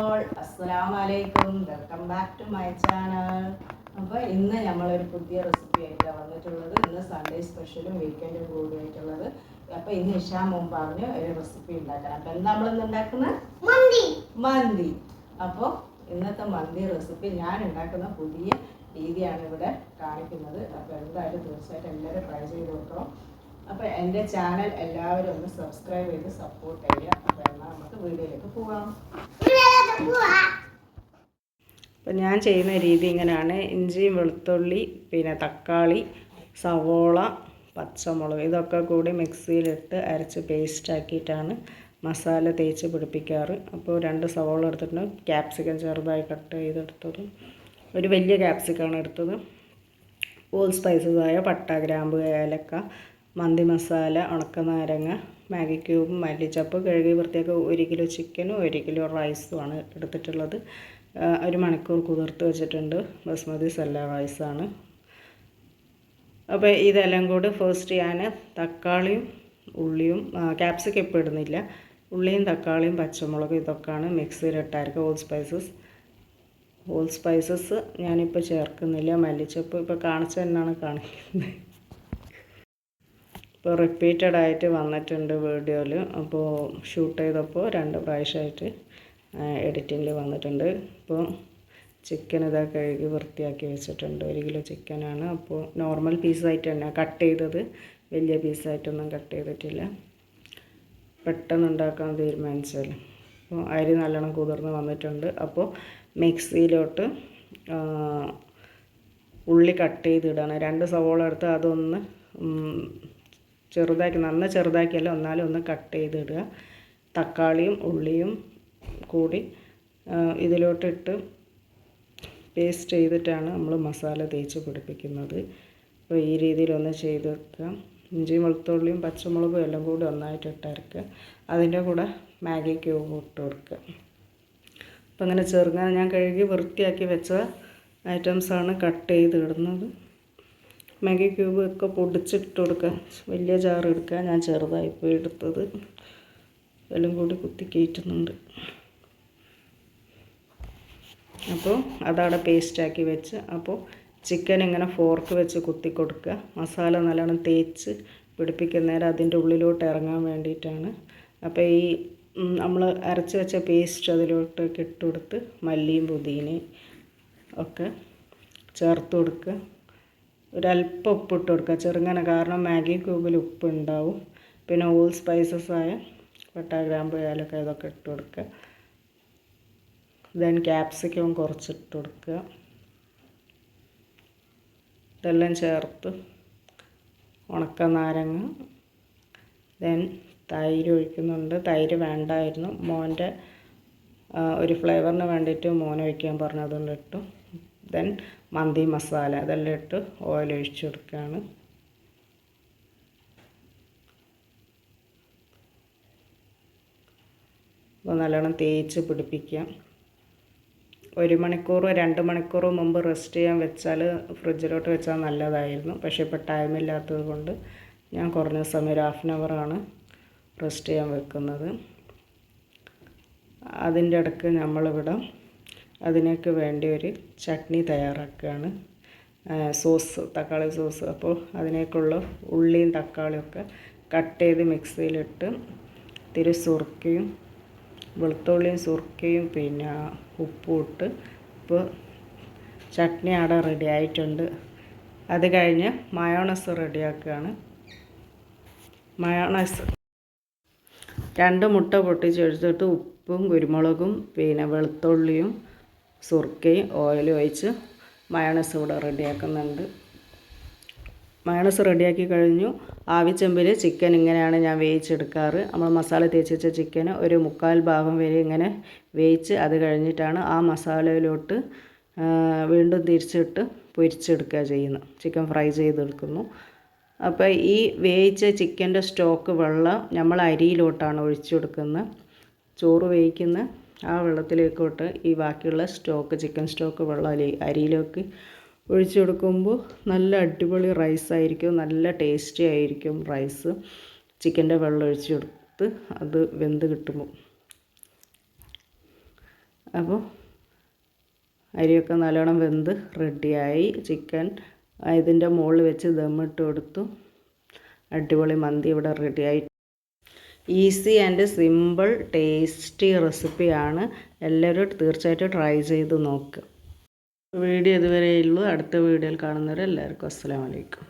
All അസ്സലാമു അലൈക്കും welcome back to my channel. അപ്പോൾ ഇന്ന് നമ്മളൊരു പുതിയ റെസിപ്പി ആയിട്ടാണ് വന്നിട്ടുള്ളത്. ഇന്ന് സൺഡേ സ്പെഷ്യലും വീക്കെൻഡും കൂടി ആയിട്ടുള്ളത് അപ്പോൾ ഇന്ന് ഇഷാ മുമ്പ് പറഞ്ഞ് ഒരു റെസിപ്പി ഉണ്ടാക്കണം അപ്പോൾ എന്താ നമ്മളിന്ന് ഉണ്ടാക്കുന്നത്? മന്തി. മന്തി. അപ്പോൾ ഇന്നത്തെ മന്തി റെസിപ്പി ഞാൻ ഉണ്ടാക്കുന്ന പുതിയ രീതിയാണ് ഇവിടെ കാണിക്കുന്നത്. അപ്പോൾ എന്തായാലും തീർച്ചയായിട്ടും എല്ലാവരും ട്രൈ ചെയ്ത് നോക്കണം. അപ്പോൾ എന്റെ ചാനൽ എല്ലാവരും ഒന്ന് സബ്സ്ക്രൈബ് ചെയ്ത് സപ്പോർട്ട് ചെയ്യുക. അപ്പോൾ എന്നാൽ നമുക്ക് വീഡിയോയിലേക്ക് പോകാം. അപ്പം ഞാൻ ചെയ്യുന്ന രീതി ഇങ്ങനെയാണ്. ഇഞ്ചിയും വെളുത്തുള്ളി പിന്നെ തക്കാളി സവോള പച്ചമുളക് ഇതൊക്കെ കൂടി മിക്സിയിലിട്ട് അരച്ച് പേസ്റ്റാക്കിയിട്ടാണ് മസാല തേച്ച് പിടിപ്പിക്കാറ്. അപ്പോൾ രണ്ട് സവോള എടുത്തിട്ടുണ്ട്. ക്യാപ്സിക്കം ചെറുതായി കട്ട് ചെയ്തെടുത്തത് ഒരു വലിയ ക്യാപ്സിക്കാണ് എടുത്തത്. ഓൾ സ്പൈസസ് ആയ പട്ട ഗ്രാമ്പ് ഏലക്ക മന്തി മസാല ഉണക്കനാരങ്ങ മാഗി ക്യൂബും മല്ലിച്ചപ്പ് കഴുകി വൃത്തിയാക്കി ഒരു കിലോ ചിക്കനും ഒരു കിലോ റൈസുമാണ് എടുത്തിട്ടുള്ളത്. ഒരു മണിക്കൂർ കുതിർത്ത് വെച്ചിട്ടുണ്ട്. ബസ്മതി സല്ല റൈസാണ്. അപ്പോൾ ഇതെല്ലാം കൂടി ഫസ്റ്റ് ഞാൻ തക്കാളിയും ഉള്ളിയും ക്യാപ്സിക്കം ഇപ്പോൾ ഇടുന്നില്ല. ഉള്ളിയും തക്കാളിയും പച്ചമുളകും ഇതൊക്കെയാണ് മിക്സിയിലിട്ടായിരിക്കും ഓൾ സ്പൈസസ് ഹോൾ സ്പൈസസ് ഞാനിപ്പോൾ ചേർക്കുന്നില്ല. മല്ലിച്ചപ്പ് ഇപ്പോൾ കാണിച്ചു തന്നെയാണ് കാണിക്കുന്നത്. ഇപ്പോൾ റിപ്പീറ്റഡ് ആയിട്ട് വന്നിട്ടുണ്ട് വീഡിയോയിൽ അപ്പോൾ ഷൂട്ട് ചെയ്തപ്പോൾ രണ്ട് പ്രാവശ്യമായിട്ട് എഡിറ്റിങ്ങിൽ വന്നിട്ടുണ്ട്. ഇപ്പോൾ ചിക്കൻ ഇതാ കഴുകി വൃത്തിയാക്കി വെച്ചിട്ടുണ്ട്. ഒരു കിലോ ചിക്കനാണ് അപ്പോൾ നോർമൽ പീസായിട്ട് തന്നെ കട്ട് ചെയ്തത്. വലിയ പീസായിട്ടൊന്നും കട്ട് ചെയ്തിട്ടില്ല. പെട്ടെന്ന് ഉണ്ടാക്കാൻ തീരുമാനിച്ചാൽ അപ്പോൾ അരി നല്ലോണം കുതിർന്ന് വന്നിട്ടുണ്ട്. അപ്പോൾ മിക്സിയിലോട്ട് ഉള്ളി കട്ട് ചെയ്തിടണം. രണ്ട് സവോള എടുത്ത് അതൊന്ന് ചെറുതാക്കി നന്ന ചെറുതാക്കിയല്ല ഒന്നാലും ഒന്ന് കട്ട് ചെയ്തിടുക. തക്കാളിയും ഉള്ളിയും കൂടി ഇതിലോട്ടിട്ട് പേസ്റ്റ് ചെയ്തിട്ടാണ് നമ്മൾ മസാല തേച്ച് പിടിപ്പിക്കുന്നത്. അപ്പോൾ ഈ രീതിയിലൊന്ന് ചെയ്ത് വെക്കുക. ഇഞ്ചിയും വെളുത്തുള്ളിയും പച്ചമുളകും എല്ലാം കൂടി ഒന്നായിട്ട് ഇട്ടരക്കുക അതിന്റെ കൂടെ മാഗി ക്യൂബ് ഇട്ട് കൊടുക്കുക. അപ്പോൾ അങ്ങനെ ചെറുങ്ങനെ ഞാൻ കഴുകി വൃത്തിയാക്കി വെച്ച ഐറ്റംസാണ് കട്ട് ചെയ്ത് ഇടുന്നത്. മാഗി ക്യൂബ് ഒക്കെ പൊടിച്ചിട്ട് കൊടുക്കുക വലിയ ജാർ എടുക്കുക ഞാൻ ചെറുതായി പോയി എടുത്തത്. എല്ലാം കൂടി കുത്തി കയറ്റുന്നുണ്ട്. അപ്പോൾ അതവിടെ പേസ്റ്റാക്കി വെച്ച് അപ്പോൾ ചിക്കൻ ഇങ്ങനെ ഫോർക്ക് വെച്ച് കുത്തി കൊടുക്കുക. മസാല നല്ലോണം തേച്ച് പിടിപ്പിക്കുന്നേരം അതിന്റെ ഉള്ളിലോട്ട് ഇറങ്ങാൻ വേണ്ടിയിട്ടാണ്. അപ്പോൾ ഈ നമ്മൾ അരച്ച് വെച്ച പേസ്റ്റ് അതിലോട്ട് ഇട്ട് കൊടുത്ത് മല്ലിയും പുതിനയും ഒക്കെ ചേർത്ത് കൊടുക്കുക. ഒരല്പം ഉപ്പ് ഇട്ട് കൊടുക്കുക. ചെറുങ്ങനെ കാരണം മാഗി ക്യൂബിൽ ഉപ്പ് ഉണ്ടാവും പിന്നെ ഓൾ സ്പൈസസ് ആയ പട്ട ഗ്രാമ്പ് ഏലക്ക ഇതൊക്കെ ഇട്ട് കൊടുക്കുക. ദെൻ ക്യാപ്സിക്കം കുറച്ചിട്ട് കൊടുക്കുക. ഇതെല്ലാം ചേർത്ത് ഉണക്ക നാരങ്ങ. ദെൻ തൈര് ഒഴിക്കുന്നുണ്ട്. തൈര് വേണ്ടായിരുന്നു. മോന്റെ ഒരു ഫ്ലേവറിന് വേണ്ടിയിട്ട് മോൻ ഒഴിക്കാൻ പറഞ്ഞു അതുകൊണ്ട് ഇട്ടു. ദെൻ മന്തി മസാല അതെല്ലാം ഇട്ട് ഓയിൽ ഒഴിച്ച് കൊടുക്കുകയാണ്. അപ്പോൾ നല്ലോണം തേച്ച് പിടിപ്പിക്കാം. ഒരു മണിക്കൂർ രണ്ട് മണിക്കൂർ മുമ്പ് റെസ്റ്റ് ചെയ്യാൻ വെച്ചാൽ ഫ്രിഡ്ജിലോട്ട് വെച്ചാൽ നല്ലതായിരുന്നു. പക്ഷേ ഇപ്പോൾ ടൈമില്ലാത്തത് കൊണ്ട് ഞാൻ കുറഞ്ഞ സമയം ഒരു ഹാഫ് ആൻ അവറാണ് റെസ്റ്റ് ചെയ്യാൻ വെക്കുന്നത്. അതിന്റെ ഇടയ്ക്ക് നമ്മളിവിടെ അതിനൊക്കെ വേണ്ടി ഒരു ചട്നി തയ്യാറാക്കുകയാണ്. സോസ് തക്കാളി സോസ്. അപ്പോൾ അതിനേക്കുള്ള ഉള്ളിയും തക്കാളിയും ഒക്കെ കട്ട് ചെയ്ത് മിക്സിയിലിട്ട് തിരി സുറുക്കയും വെളുത്തുള്ളിയും സുറുക്കയും പിന്നെ ഉപ്പും ഇട്ട് ഇപ്പോൾ ചട്നി അവിടെ റെഡി ആയിട്ടുണ്ട്. അത് കഴിഞ്ഞ് മയോണസ് റെഡിയാക്കുകയാണ്. മയോണസ് രണ്ട് മുട്ട പൊട്ടിച്ചെടുത്തിട്ട് ഉപ്പും കുരുമുളകും പിന്നെ വെളുത്തുള്ളിയും സുർക്കയും ഓയിലും ഒഴിച്ച് മയണസ് ഇവിടെ റെഡിയാക്കുന്നുണ്ട്. മയണസ് റെഡിയാക്കി കഴിഞ്ഞു. ആവിച്ചെമ്പിൽ ചിക്കൻ ഇങ്ങനെയാണ് ഞാൻ വേവിച്ചെടുക്കാറ്. നമ്മൾ മസാല തേച്ച് വെച്ച ചിക്കന് ഒരു മുക്കാൽ ഭാഗം വരെ ഇങ്ങനെ വേവിച്ച് അത് കഴിഞ്ഞിട്ടാണ് ആ മസാലയിലോട്ട് വീണ്ടും തിരിച്ചിട്ട് പൊരിച്ചെടുക്കുക ചെയ്യുന്നത്. ചിക്കൻ ഫ്രൈ ചെയ്തെടുക്കുന്നു. അപ്പോൾ ഈ വേവിച്ച ചിക്കന്റെ സ്റ്റോക്ക് വെള്ളം നമ്മൾ അരിയിലോട്ടാണ് ഒഴിച്ചു കൊടുക്കുന്നത്. ചോറ് വേവിക്കുന്ന ആ വെള്ളത്തിലേക്കോട്ട് ഈ ബാക്കിയുള്ള സ്റ്റോക്ക് ചിക്കൻ സ്റ്റോക്ക് വെള്ളം അരി അരിയിലേക്ക് ഒഴിച്ചു കൊടുക്കുമ്പോൾ നല്ല അടിപൊളി റൈസ് ആയിരിക്കും നല്ല ടേസ്റ്റി ആയിരിക്കും റൈസ് ചിക്കന്റെ വെള്ളം ഒഴിച്ച് കൊടുത്ത് അത് വെന്ത് കിട്ടുമ്പോൾ. അപ്പോൾ അരിയൊക്കെ നല്ലോണം വെന്ത് റെഡിയായി ചിക്കൻ ഇതിന്റെ മുകളിൽ വെച്ച് ദമ്മിട്ട് കൊടുത്തു. അടിപൊളി മന്തി ഇവിടെ റെഡിയായി ഈസി ആൻഡ് സിമ്പിൾ ടേസ്റ്റി റെസിപ്പിയാണ്. എല്ലാവരും തീർച്ചയായിട്ടും ട്രൈ ചെയ്ത് നോക്കുക വീഡിയോ ഇതുവരെയുള്ളൂ അടുത്ത വീഡിയോയിൽ കാണുന്നവരെ എല്ലാവർക്കും അസ്സാം വലൈക്കും